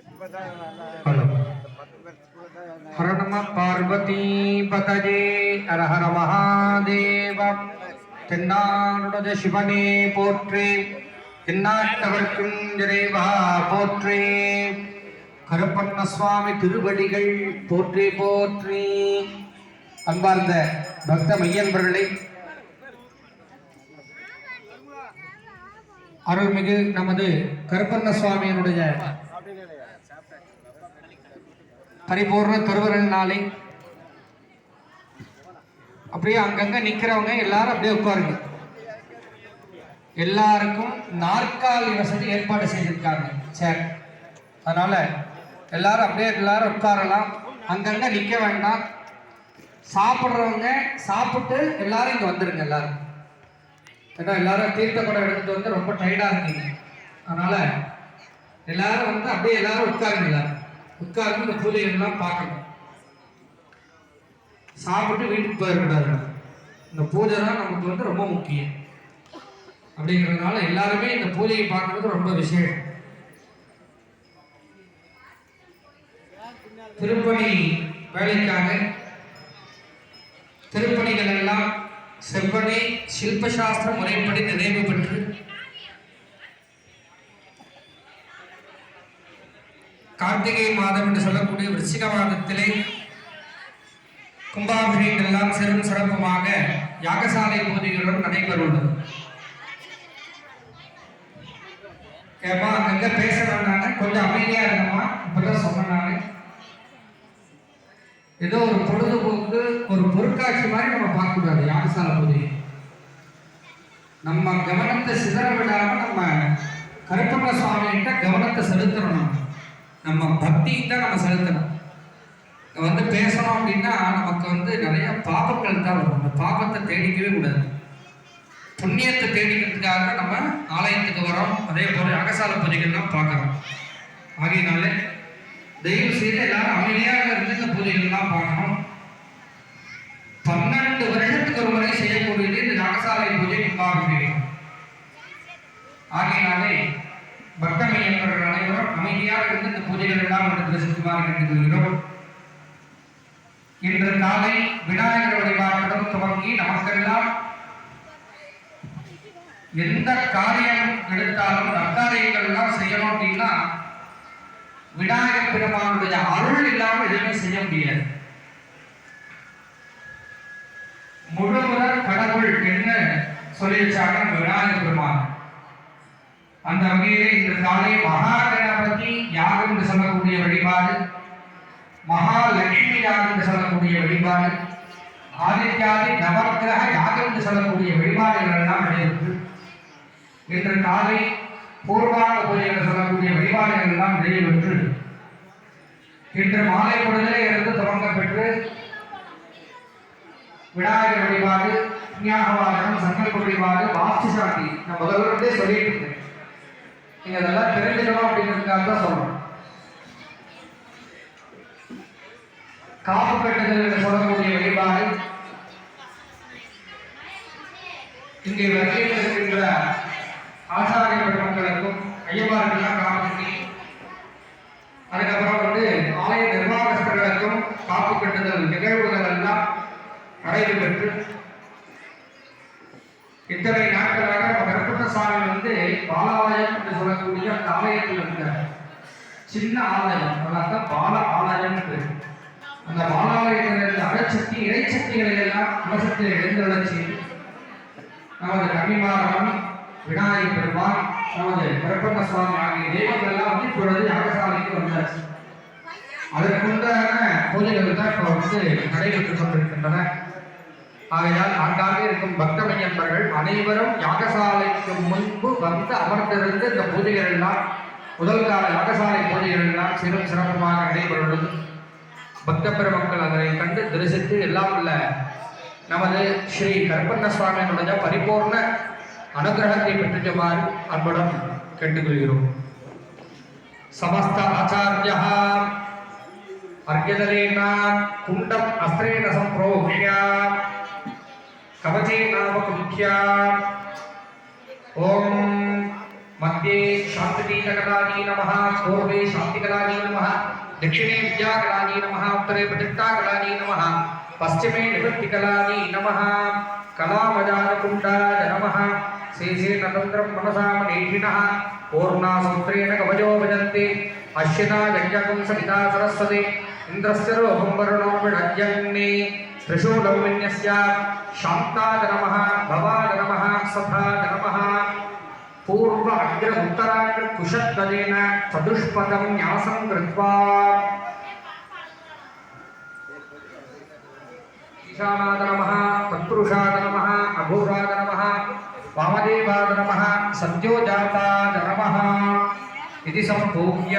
இதெல்லாம் இப்பதான் ஹலோ பத்து வருஷத்துக்குள்ள தான் ஹர நம பார்வதி பதஜே ஹர ஹர மகாதேவ சிவனே போற்றி தென்னாட்டவர்க்கும் இறைவா போற்றி கருப்பண்ண சுவாமி திருவடிகள் போற்றி போற்றி அன்பார்ந்த பக்த மையன்பர்களை அருள்மிகு நமது கருப்பண்ண சுவாமியினுடைய பரிபூர்ண திருவருள் நாளை. அப்படியே அங்கங்க நிக்கிறவங்க எல்லாரும் அப்படியே உட்காருங்க. எல்லாருக்கும் நாற்காலி வசதி ஏற்பாடு செய்திருக்காங்க. சரி. அதனால எல்லாரும் அப்படியே எல்லாரும் உட்காரலாம். அங்கங்க நிக்க வேண்டாம். சாப்பிட்றவங்க சாப்பிட்டு எல்லாரும் இங்க வந்துருங்க எல்லாரும். ஏன்னா எல்லாரும் தீர்த்த குடம் எடுத்துட்டு வந்து ரொம்ப டயர்டா இருக்கீங்க. அதனால எல்லாரும் வந்து அப்படியே எல்லாரும் உட்காருங்க எல்லாரும். உட்கார்ந்து இந்த பூஜைகள்லாம் பார்க்கணும். சாப்பிட்டு வீட்டுக்கு போயிடக்கூடாது இந்த பூஜை தான் நமக்கு வந்து ரொம்ப முக்கியம். அப்படிங்கிறதுனால எல்லாருமே இந்த பூஜையை பார்க்கறது ரொம்ப விசேஷம் திருப்பணி வேலைக்காக திருப்பணிகள் எல்லாம் செவ்வனை சில்பசாஸ்திர முறைப்படி நிறைவு பெற்று கார்த்திகை மாதம் என்று சொல்லக்கூடிய விருச்சிக மாதத்திலே கும்பாபிஷேகம் எல்லாம் சிறும் சிறப்புமாக யாகசாலை பூஜைகளுடன் நடைபெறுவது ஏமா அங்கங்க பேச வேண்டாங்க கொஞ்சம் அமைதியா இருக்கமா இப்பதான் சொன்னாங்க ஏதோ ஒரு பொழுதுபோக்கு ஒரு பொருட்காட்சி மாதிரி நம்ம பார்க்க கூடாது யாகசால பூஜை நம்ம கவனத்தை சிதற விடாம நம்ம கருப்பண்ண சுவாமிகிட்ட கவனத்தை செலுத்தணும். நம்ம. நம்ம பக்திக்கு தான் நம்ம செலுத்தணும். வந்து பேசணும் அப்படின்னா நமக்கு வந்து நிறைய பாபங்கள் தான் வரும். அந்த பாபத்தை தேடிக்கவே கூடாது. புண்ணியத்தை தேடிக்கிறதுக்காக நம்ம ஆலயத்துக்கு வரோம். அதே போல அகசால பூஜைகள்லாம் பார்க்குறோம். ஆகையினாலே தயவு செய்து எல்லாரும் அமைதியாக இருந்து இந்த பூஜைகள்லாம் பார்க்கணும். பன்னெண்டு வருஷத்துக்கு ஒரு முறை செய்யக்கூடியது இந்த யாகசாலை பூஜை கும்பாபிஷேகம் ஆகையினாலே பக்தமையர்கள் அனைவரும் அமைதியாக இருந்து இந்த பூஜைகள் எல்லாம் என்று தரிசிக்குமாறு கேட்டுக்கொள்கிறோம் இன்று காலை விநாயகர் வழிபாட்டுடன் துவங்கி நமக்கெல்லாம் எந்த காரியம் எடுத்தாலும் நற்காரியங்கள் எல்லாம் செய்யணும் அப்படின்னா விநாயகர் பெருமானுடைய அருள் இல்லாமல் எதுவுமே செய்ய முடியாது. முழுமுதற் கடவுள் என்ன சொல்லி வச்சாங்க விநாயகர் பெருமான். அந்த வகையிலே இன்று காலை மகா கணபதி யாகம் என்று சொல்லக்கூடிய வழிபாடு மகாலட்சுமி யாகம் என்று சொல்லக்கூடிய வழிபாடு ஆதித்யாதி நவக்கிரக யாகம் என்று சொல்லக்கூடிய வழிபாடுகள் எல்லாம் நடைபெற்று இன்று காலை பூர்வாங்க பூஜை என்று சொல்லக்கூடிய வழிபாடுகள் எல்லாம் நடைபெற்று இன்று மாலை பொழுதிலே இருந்து தொடங்கப்பெற்று விநாயகர் வழிபாடு புண்ணியாகவாதம் சங்கல்ப வழிபாடு வாஸ்து சாந்தி. நான் முதல்ல சொல்லிட்டு இருக்கேன். நீங்க அதெல்லாம் தெரிஞ்சுக்கணும் அப்படிங்கிறதுக்காக தான் சொல்றோம். காப்பு கட்டுதல் என்று சொல்லக்கூடிய வழிபாடு இங்கே வருகையில் இருக்கின்ற ஆசாரிய பெருமக்களுக்கும் ஐயப்பாருக்கெல்லாம் காப்பு கட்டி அதுக்கப்புறம் வந்து ஆலய நிர்வாகஸ்தர்களுக்கும் காப்பு கட்டுதல் நிகழ்வுகள் எல்லாம் நடைபெற்று இத்தனை நாட்களாக சுவாமி வந்து பாலாலயம் என்று சொல்லக்கூடிய அந்த ஆலயத்தில் இருந்தார் சின்ன ஆலயம் அதான் பால ஆலயம் பேர் அந்த பாலாலயத்தில் இருந்த அகச்சக்தி இறைச்சக்திகளை எல்லாம் கலசத்தில் எழுந்தருளச் செய்து நமது கன்னிமாரவன் விநாயகர் பெருமான் நமது கருப்பண்ண சுவாமி ஆகிய தெய்வங்கள் எல்லாம் வந்து இப்பொழுது யாகசாலைக்கு வந்தாச்சு அதற்குண்டான பூஜைகள் தான் இப்போ வந்து நடைபெற்றுக் கொண்டிருக்கின்றன. ஆகையால் ஆங்காங்கே இருக்கும் பக்தமையன்பர்கள் அனைவரும் யாகசாலைக்கு முன்பு வந்து அமர்ந்திருந்து இந்த பூஜைகள் எல்லாம் முதல் கால யாகசாலை பூஜைகள் எல்லாம் சிறும் சிறப்புமாக நடைபெறுவது பக்த பெருமக்கள் அதனை கண்டு தரிசித்து எல்லாம் உள்ள நமது ஸ்ரீ கருப்பண்ண சுவாமியினுடைய பரிபூர்ண அனுகிரகத்தை பெற்றுமாறு அன்புடன் கேட்டுக்கொள்கிறோம். சமஸ்த ஆச்சாரியா అర్ఘ్యదలేన కుండం అస్త్రేణ సంప్రోక్ష్య. కవచేనావకృత్య ఓం మధ్యే శాంతిపీఠకటాని నమ. పూర్వే శాంతికటాని నమ. దక్షిణే విద్యాకటాని నమ. ఉత్తరే ప్రతిష్టాకటాని నమ. పశ్చిమే నివృత్తికటాని నమ. కళామజానకుండాయ నమ. శేషే నతంత్రం మనసామనేషిణ పూర్ణాసూత్రేణ కవచో భజంతి. అశ్వినా యజ్ఞకుంస పితా సరస్వతి. ఇంద్రస్య రూపం వరుణో విడగ్యగ్ని త్రిశూలం విన్యస్య శాంతాయ నమ భవాయ నమ సభాయ నమ పూర్వ అగ్ర ఉత్తరాగ్ర కుషద్వలేన చతుష్పదం న్యాసం కృత్వా ఈశానాద నమ తత్పురుషాద నమ అఘోరాద నమ వామదేవాద నమ ఇది సంపూజ్య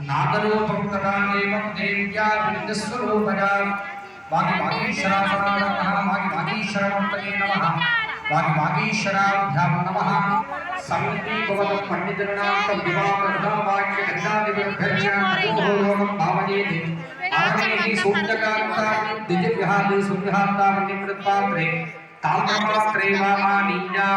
నాగరూపం తదానేవ దేవ్యా విందస్వరూపగా వాగి వాగీశ్వరాభ్యాం నమ వాగి వాగీశ్వరవర్తనే నమ వాగి వాగీశ్వరాభ్యాం నమ సమీపవత పండితునాంత వివాహ వాక్య గంధాదిభ్యోగం భావయేది ఆగ్నేహి సూక్తకాంత దివ్యహాని సువిహాంతాన్ని నీయా